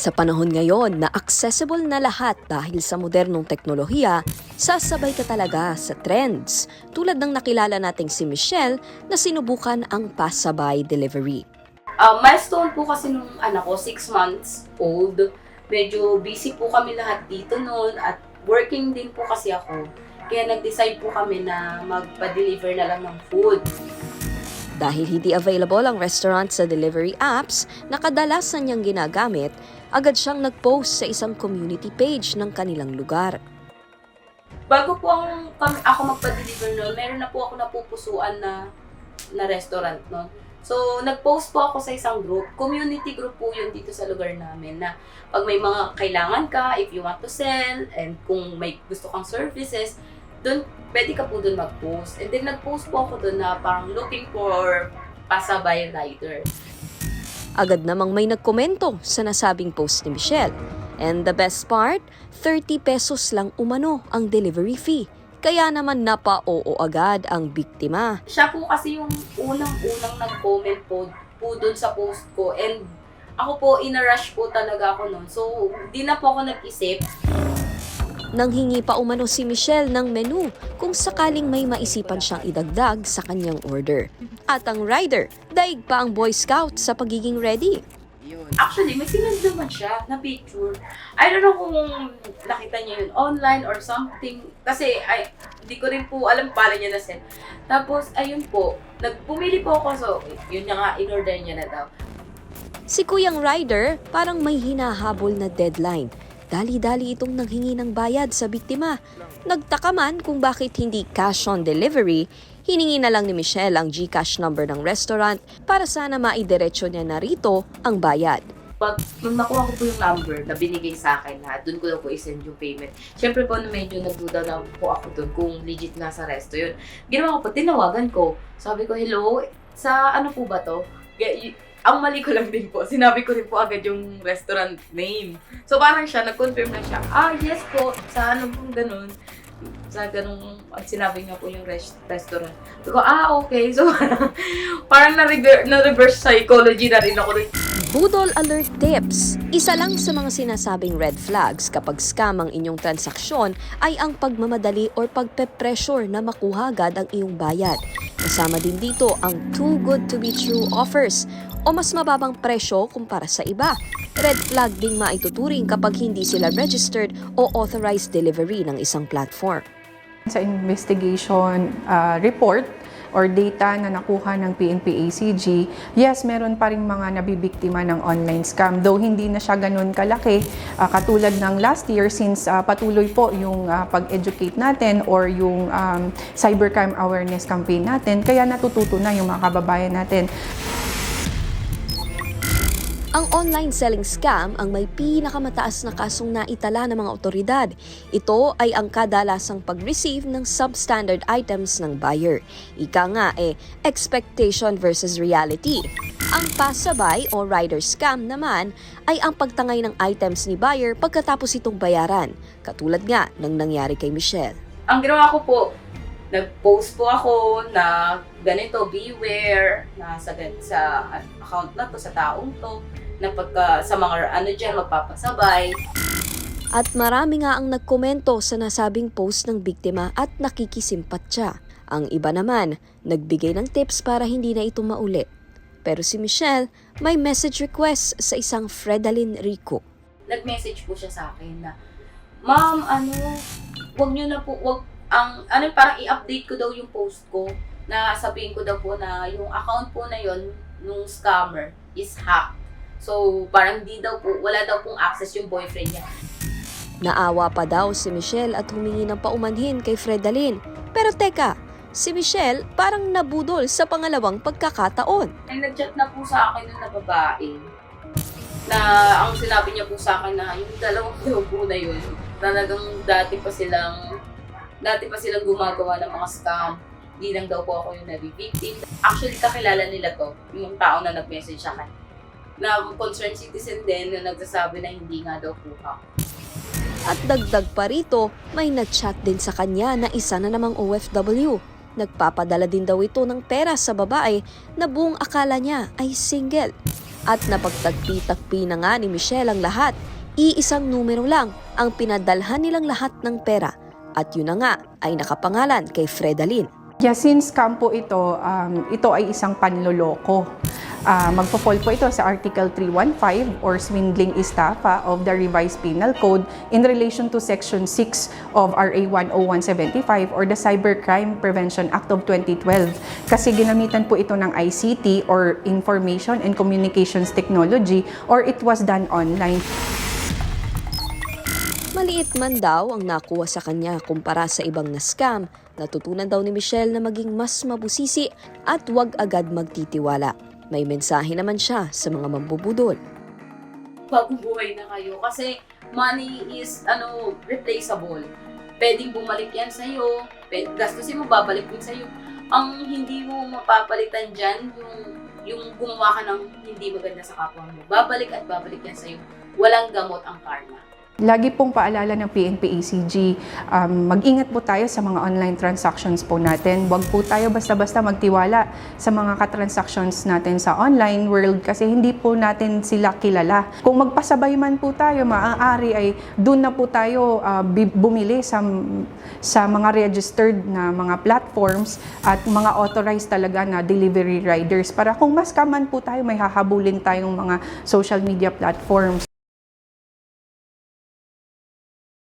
Sa panahon ngayon na accessible na lahat dahil sa modernong teknolohiya, sasabay ka talaga sa trends. Tulad ng nakilala nating si Michelle na sinubukan ang pasabay delivery. Ah, milestone po kasi nung anak ko, 6 months old. Medyo busy po kami lahat dito noon at working din po kasi ako. Kaya nag-decide po kami na magpa-deliver na lang ng food. Dahil hindi available ang restaurant sa delivery apps na kadalasan niyang ginagamit, agad siyang nag-post sa isang community page ng kanilang lugar. Bago po ang, ako magpa-deliver noon, meron na po ako napupusuan na, na restaurant noon. So, nag-post po ako sa isang group. Community group po yun dito sa lugar namin na pag may mga kailangan ka, if you want to sell, and kung may gusto kang services, doon, pwede ka po doon mag-post. And then, nag-post po ako doon na parang looking for pasabay rider. Agad namang may nagkomento sa nasabing post ni Michelle. And the best part, 30 pesos lang umano ang delivery fee. Kaya naman napa-oo agad ang biktima. Siya po kasi yung unang-unang nag-comment po, po doon sa post ko. And ako po, in-rush po talaga ako noon. So, di na po ako nag-isip. Nang hingi pa umano si Michelle ng menu kung sakaling may maisipan siyang idagdag sa kanyang order. At ang rider, daig pa ang Boy Scout sa pagiging ready. Actually, may sinend naman siya na picture. I don't know kung nakita niya yun online or something. Kasi, ay, hindi ko rin po alam paano niya na-send. Tapos, ayun po, nagpumili po ako. So, yun na nga, in-order niya na daw. Si Kuyang Rider parang may hinahabol na deadline. Dali-dali itong nanghingi ng bayad sa biktima. Nagtaka man kung bakit hindi cash on delivery, hiningi na lang ni Michelle ang GCash number ng restaurant para sana maidiretso niya na rito ang bayad. Pag nung nakuha ko po yung number na binigay sa akin na doon ko na po isend yung payment. Siyempre po, medyo nagduda na po ako doon kung legit nga sa resto yun. Ginawa ko po, tinawagan ko. Sabi ko, hello, sa ano po ba to? Ang mali ko lang din po, sinabi ko rin po agad yung restaurant name. So parang siya, nag-confirm na siya, ah yes po, sa ano pong ganun. Sa ganung, at sinabi nga po yung res- restaurant. Sabi ah okay. So parang, parang na-rever- na-reverse psychology na rin ako. Budol Alert Tips! Isa lang sa mga sinasabing red flags kapag scam ang inyong transaksyon ay ang pagmamadali or pagpe-pressure na makuha agad ang iyong bayad. Kasama din dito ang too good to be true offers o mas mababang presyo kumpara sa iba. Red flag ding maituturing kapag hindi sila registered o authorized delivery ng isang platform. Sa investigation uh, report or data na nakuha ng PNP-ACG, yes, meron pa rin mga nabibiktima ng online scam. Though hindi na siya ganun kalaki, uh, katulad ng last year since uh, patuloy po yung uh, pag-educate natin or yung um, cybercrime awareness campaign natin, kaya natututo na yung mga kababayan natin. Ang online selling scam ang may pinakamataas na kasong naitala ng mga otoridad. Ito ay ang kadalasang pag-receive ng substandard items ng buyer. Ika nga eh, expectation versus reality. Ang pasabay o rider scam naman ay ang pagtangay ng items ni buyer pagkatapos itong bayaran. Katulad nga ng nangyari kay Michelle. ang ginawa ko po, nag-post po ako na ganito, beware, na sa, account na to, sa taong to, na pagka sa mga ano dyan, magpapasabay. At marami nga ang nagkomento sa nasabing post ng biktima at nakikisimpatya. Ang iba naman, nagbigay ng tips para hindi na ito maulit. Pero si Michelle, may message request sa isang Fredalyn Rico. Nag-message po siya sa akin na, Ma'am, ano, wag nyo na po, wag, ang, ano, parang i-update ko daw yung post ko na sabihin ko daw po na yung account po na yon nung scammer is hacked. So, parang di daw po, wala daw pong access yung boyfriend niya. Naawa pa daw si Michelle at humingi ng paumanhin kay Fredalyn. Pero teka, si Michelle parang nabudol sa pangalawang pagkakataon. Ay, nag-chat na po sa akin na babae na ang sinabi niya po sa akin na yung dalawang daw po na yun, talagang dati pa silang, dati pa silang gumagawa ng mga scam. Hindi lang daw po ako yung nabibictim. Actually, kakilala nila to, yung tao na nag-message sa akin. Na concerned citizen din na nagsasabi na hindi nga daw po ako. At dagdag pa rito, may nag-chat din sa kanya na isa na namang OFW. Nagpapadala din daw ito ng pera sa babae na buong akala niya ay single. At napagtagpi-tagpi na nga ni Michelle ang lahat. Iisang numero lang ang pinadalhan nilang lahat ng pera. At yun na nga ay nakapangalan kay Fredalyn. Yeah, since scam ito, um, ito ay isang panloloko. Uh, magpo-fall po ito sa Article 315 or swindling estafa of the Revised Penal Code in relation to Section 6 of RA 10175 or the Cybercrime Prevention Act of 2012. Kasi ginamitan po ito ng ICT or Information and Communications Technology or it was done online. Maliit man daw ang nakuha sa kanya kumpara sa ibang na scam, natutunan daw ni Michelle na maging mas mabusisi at huwag agad magtitiwala. May mensahe naman siya sa mga mambubudol. bagong buhay na kayo. Kasi money is, ano, replaceable. Pwedeng bumalik yan sa'yo. Pwede, gastusin mo, babalik din sa'yo. Ang hindi mo mapapalitan dyan, yung, yung gumawa ka ng hindi maganda sa kapwa mo. Babalik at babalik yan sa'yo. Walang gamot ang karma. Lagi pong paalala ng PNP ACG, um, mag-ingat po tayo sa mga online transactions po natin. Huwag po tayo basta-basta magtiwala sa mga katransactions natin sa online world kasi hindi po natin sila kilala. Kung magpasabay man po tayo, maaari ay doon na po tayo uh, bumili sa, sa mga registered na mga platforms at mga authorized talaga na delivery riders para kung mas kaman po tayo, may hahabulin tayong mga social media platforms.